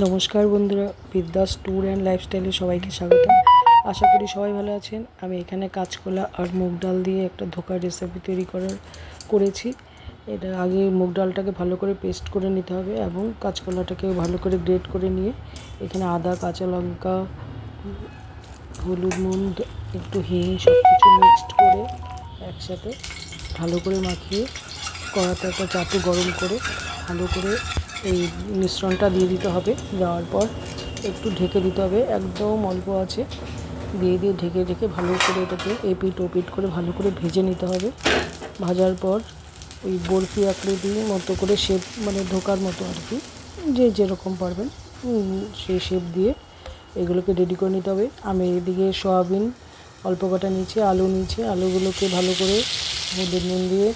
নমস্কার বন্ধুরা বিদ্যাস ট্যুর অ্যান্ড লাইফস্টাইলে সবাইকে স্বাগত আশা করি সবাই ভালো আছেন। আমি এখানে কাঁচকলা আর মুগ ডাল দিয়ে একটা ধোকার রেসিপি তৈরি করার, করেছি। এটা আগে মুগ ডালটাকে ভালো করে পেস্ট করে নিতে হবে এবং কাঁচকলাটাকে ভালো করে গ্রেট করে নিয়ে এখানে আদা, কাঁচা লঙ্কা, হলুদ, নুন, একটু হিং সব কিছু মিক্সড করে একসাথে ভালো করে মাখিয়ে কড়াতে একটা চাটু গরম করে ভালো করে এই মিশ্রণটা দিয়ে দিতে হবে। দেওয়ার পর একটু ঢেকে দিতে হবে, একদম অল্প আছে। দিয়ে দিয়ে ঢেকে ঢেকে ভালো করে এটাকে এপিট ওপিট করে ভালো করে ভেজে নিতে হবে। ভাজার পর ওই বরফি আকৃতির মতো করে শেপ মানে ঢোকার মতো আর কি, যে যেরকম পারবেন সেই শেপ দিয়ে এগুলোকে রেডি করে নিতে হবে। আমি এদিকে সয়াবিন, অল্প কটা নিচে আলু নিয়েছি। আলুগুলোকে ভালো করে হলুদ নুন দিয়ে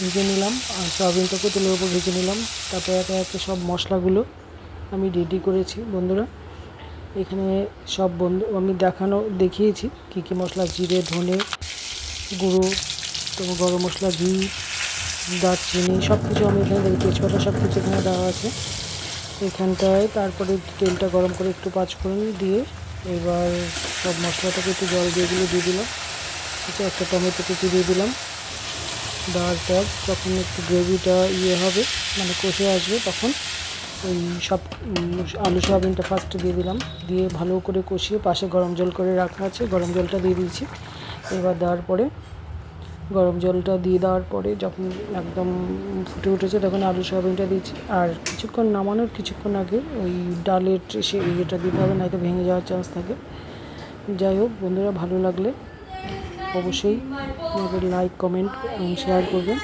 ভেজে নিলাম, আর সয়াবিনটাকে তেলের উপর ভেজে নিলাম। তারপরে একে একে সব মশলাগুলো আমি রেডি করেছি, বন্ধুরা। এখানে সব বন্ধু, আমি দেখানো, দেখিয়েছি কী কী মশলা, জিরে, ধনে গুঁড়ো তো গরম মশলা, ঘি, দারচিনি সব কিছু আমি এখানে দেখি তেজপাতা সব কিছু এখানে দেওয়া আছে। এখানটায় তারপরে তেলটা গরম করে একটু পাঁচ ফোড়ন দিয়ে এবার সব মশলাটাকে একটু জল দিয়ে দিলে দিয়ে দিলাম একটা টমেটো কুচি দিয়ে দিলাম। দেওয়ার পর যখন একটু গ্রেভিটা ইয়ে হবে মানে কষে আসবে তখন ওই সব আলু সয়াবিনটা ফার্স্টে দিয়ে দিলাম। দিয়ে ভালো করে কষিয়ে পাশে গরম জল করে রাখা আছে, গরম জলটা দিয়ে দিয়েছি। এবার দেওয়ার পরে, গরম জলটা দিয়ে দেওয়ার পরে যখন একদম ফুটে উঠেছে তখন আলু সয়াবিনটা দিয়েছি। আর কিছুক্ষণ নামানোর কিছুক্ষণ আগে ওই ডালের সে ইয়েটা দিতে হবে নয়তো ভেঙে যাওয়ার চান্স থাকে। যাই হোক, বন্ধুরা, ভালো লাগলে অবশ্যই আমাদের লাইক কমেন্ট এবং শেয়ার করবেন।